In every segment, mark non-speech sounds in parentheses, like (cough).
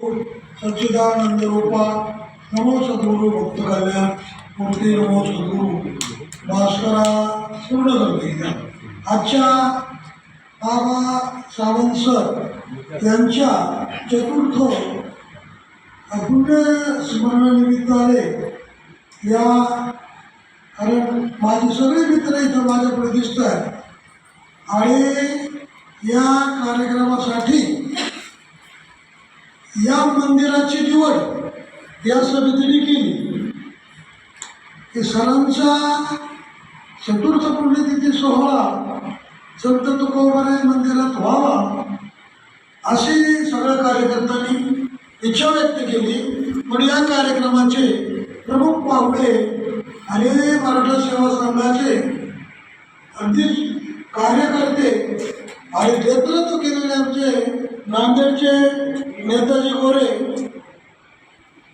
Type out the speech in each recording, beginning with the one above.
सच्चिदानंद रूपा नमो सद्गुरु भक्त कल्याण मूर्ती नमो सद्गुरु. भास्करा पूर्ण करते आजच्या बाबा सावंत सर यांच्या चतुर्थ पुण्य स्मरणानिमित्ताने या कारण माझे सगळे मित्र इथं माझ्याकडे दिसत आहेत आणि या कार्यक्रमासाठी या मंदिराची निवड या समितीने केली. की सरांचा चतुर्थ पुण्यतिथी सोहळा संत तुकोबाराय मंदिरात व्हावा अशी सगळ्या कार्यकर्त्यांनी इच्छा व्यक्त केली. पण या कार्यक्रमाचे प्रमुख पाहुणे आणि मराठा सेवा संघाचे अगदी कार्यकर्ते आणि नेतृत्व केलेले आमचे नांदेडचे नेताजी गोरे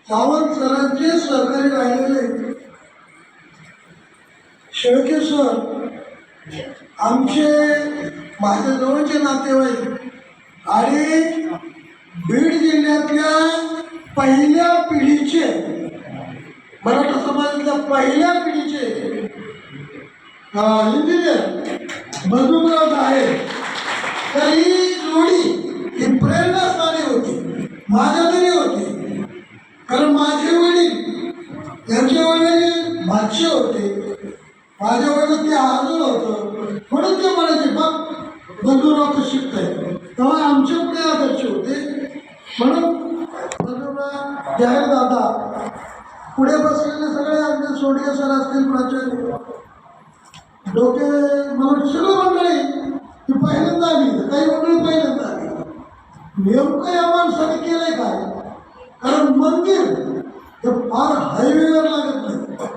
सावंत सरांचे सहकारी राहिलेले. शेळके सर आमचे माझ्या जवळचे नातेवाईक आणि बीड जिल्ह्यातल्या पहिल्या पिढीचे मराठा समाजातल्या पहिल्या पिढीचे इंजिनियर मधुमराव आहे तर ही जोडी ही प्रेरणा माझ्या तरी होती. कारण माझे वडील यांचे वडील भाष्य होते. माझ्या वडील ते आजोळ होतं. म्हणून ते म्हणायचे बाप बंधुराव कसं शिकताय तेव्हा आमचे पुढे आदर्श होते. म्हणून बंधुराव जाहीर दादा. पुढे बसलेले सगळे आमचे सोडिया सर असतील प्राचार्य. डोके नेमकं या माणसाने केलंय काय? कारण मंदिर हे फार हायवेवर लागत नाही.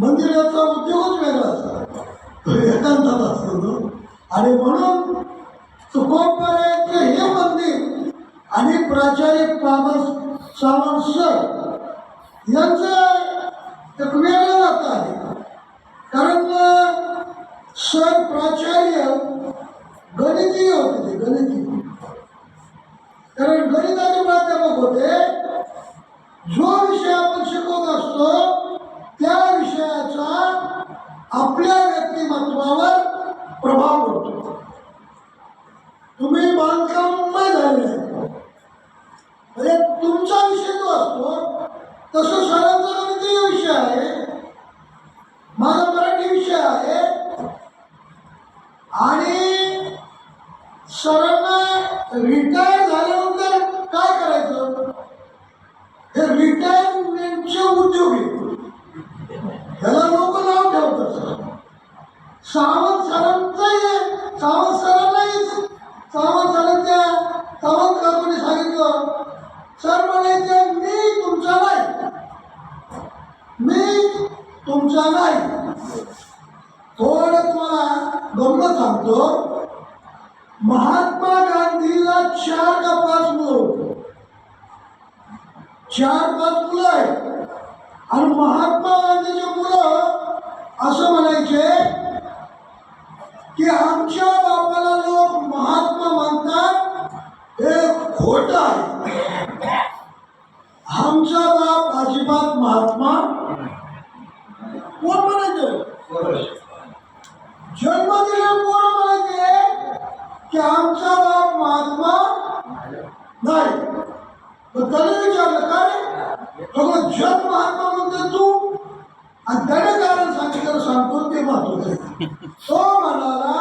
मंदिराचा उद्योगच वेगळा असतो. तो एकांतात असतो तो. आणि म्हणून तुकोबारायचं हे मंदिर आणि प्राचार्य बाबा सावंत सर यांचं एक वेगळं नातं आहे कारण सर प्राचार्य गणितीय होते ते गणितीय कारण गणिताचे प्राध्यापक होते जो विषय आपण शिकवत असतो त्या विषयाचा आपल्या व्यक्तिमत्वावर प्रभाव पडतो तुम्ही बांधकाम नाही झालेलं आहे म्हणजे तुमचा विषय जो असतो तसं सरांचा गणितीय विषय आहे माझा मराठी विषय आहे आणि सरांना रिटायर झाल्यानंतर काय करायचं? हे रिटायरमेंटचे उद्योग. आहेत ह्याला लोक नाव ठेवतात सर सावंत सरांचं सावंत सरांनाही सावंत सरांच्या सावंत काकूने सांगितलं सर म्हणायचे मी तुमचा नाही. मी तुमचा नाही. थोडं तुम्हाला गमत सांगतो. महात्मा गांधीला चार का पाच मुलं होती चार पाच मुलं आहेत. आणि महात्मा गांधीचे मुलं असं म्हणायचे की आमच्या बापाला लोक महात्मा म्हणतात हे खोट आहे. आमचा बाप अजिबात महात्मा कोण म्हणायचं? जन्म दिले कोण? की आमचा बाप महात्मा नाही. मग त्याने विचारलं काय सगळं जग महात्मा म्हणते तू. आणि त्याने कारण सांगितलं सांगतो ते महत्वाचं आहे तो म्हणाला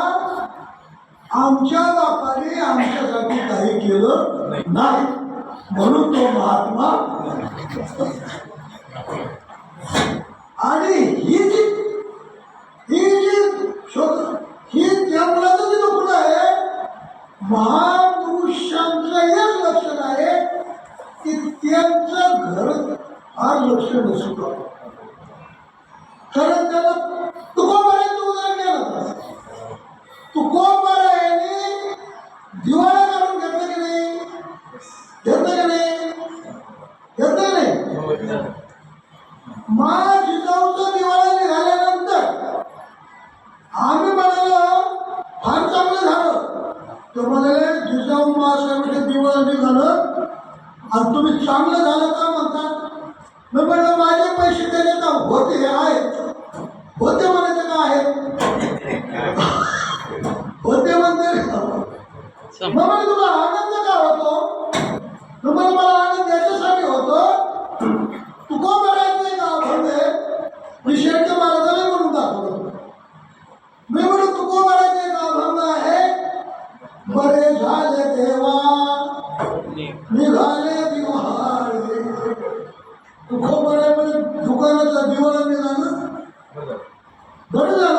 आमच्या बापाने आमच्यासाठी काही केलं नाही. म्हणून तो महात्मा झालं महासाहेबांच्या दिवाळा निघालं आणि तुम्ही चांगलं झालं का म्हणतात मी म्हणलं माझे पैसे त्याने का होते? हे आहेत. होते म्हणायचे का आहेत (laughs) होते म्हणते. मग तुला 合着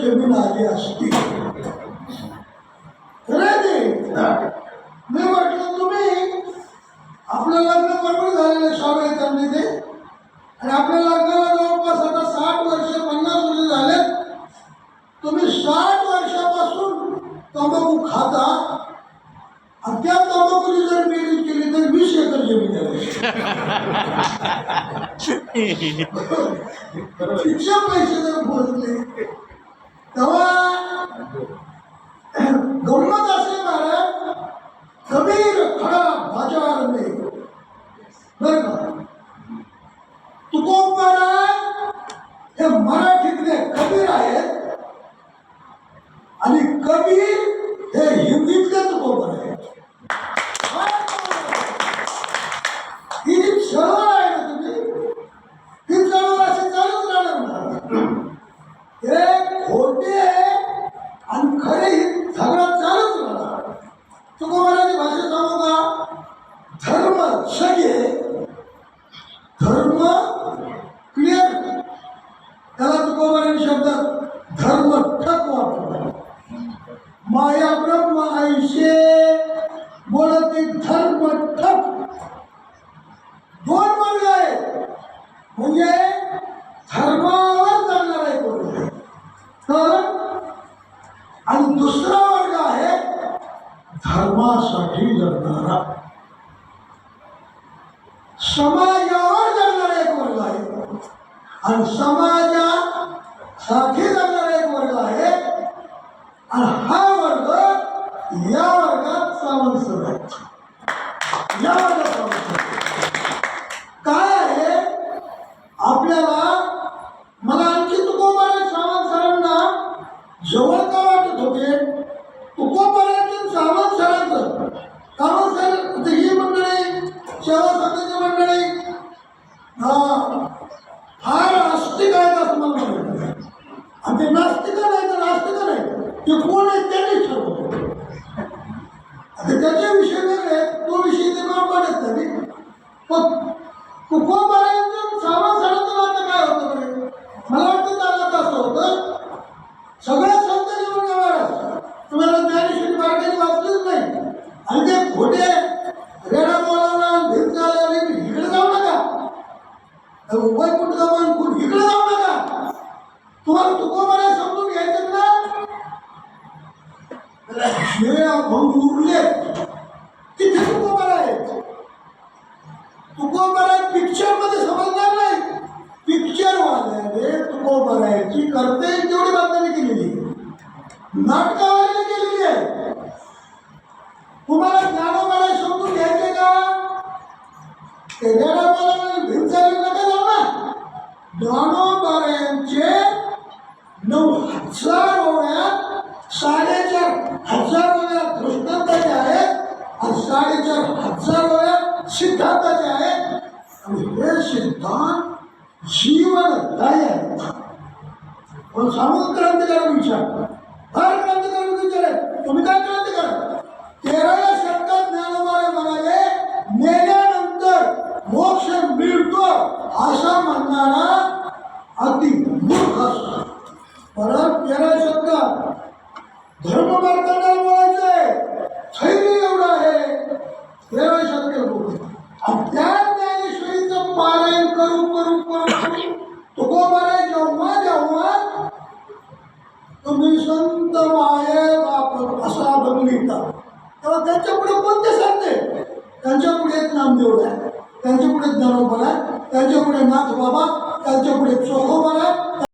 जमीन आली असती. मी म्हटलं तुम्ही आपलं लग्न बरोबर झालेलं शाळे त्यांनी ते. आणि आपल्या लग्नाला जवळपास आता साठ वर्ष पन्नास वर्ष झालेत. तुम्ही साठ वर्षापासून तंबाखू खाता. आणि त्या तंबाखूची जर बेरीज केली तर वीस एकर जमीन आहे शिक्षण (laughs) पैसे जर 너와 논마다시 말은 더비를 걸어 माया ब्रह्म ऐशे बोलते धर्म ठप. दोन वर्ग आहेत. म्हणजे धर्मावर जाणार एक वर्ग आहे तर आणि दुसरा वर्ग आहे धर्मासाठी लढणारा समाजावर जगणारा एक वर्ग आहे. आणि समाजासाठी जगणारा एक वर्ग आहे. आणि हा वाल्याने तुकोबाराची करते तेवढी बातमी केलेली. आहे. नाटकावाल्याने केलेली आहे. तुम्हाला ज्ञानोबाला शोधून घ्यायचे का? ते ज्ञानोबाला भिंचायला नका जाऊ ना ज्ञानोबारायांचे नऊ हजार ओळ्यात साडेचार हजार ओळ्या दृष्टांताचे आहेत आणि साडेचार हजार ओळ्या सिद्धांताचे आहेत. आणि हे सिद्धांत जीवनदायी आहेत. पण सामूहिक क्रांतिकारक विचार. फार क्रांतिकारक विचार. आहे तुम्ही काय क्रांती करा? तेराव्या शतकात ज्ञानोबाने म्हणाले मेल्यानंतर मोक्ष मिळतो असा म्हणणारा अति मूर्ख असतो. परत तेरा शब्द धर्म मार्गाला बोलायचं आहे थैर्य एवढं आहे. तेराव्या शतकात बोल आणि त्या ज्ञानेश्वरीचं पारायण करू करू करू माये बाप असा बघितला तेव्हा त्यांच्या पुढे कोणते सांगते त्यांच्या पुढे एक नामदेव आहे. त्यांच्या पुढे ज्ञानोबा आहे. त्यांच्या पुढे नाथ बाबा त्यांच्या पुढे चोखोबा आहे.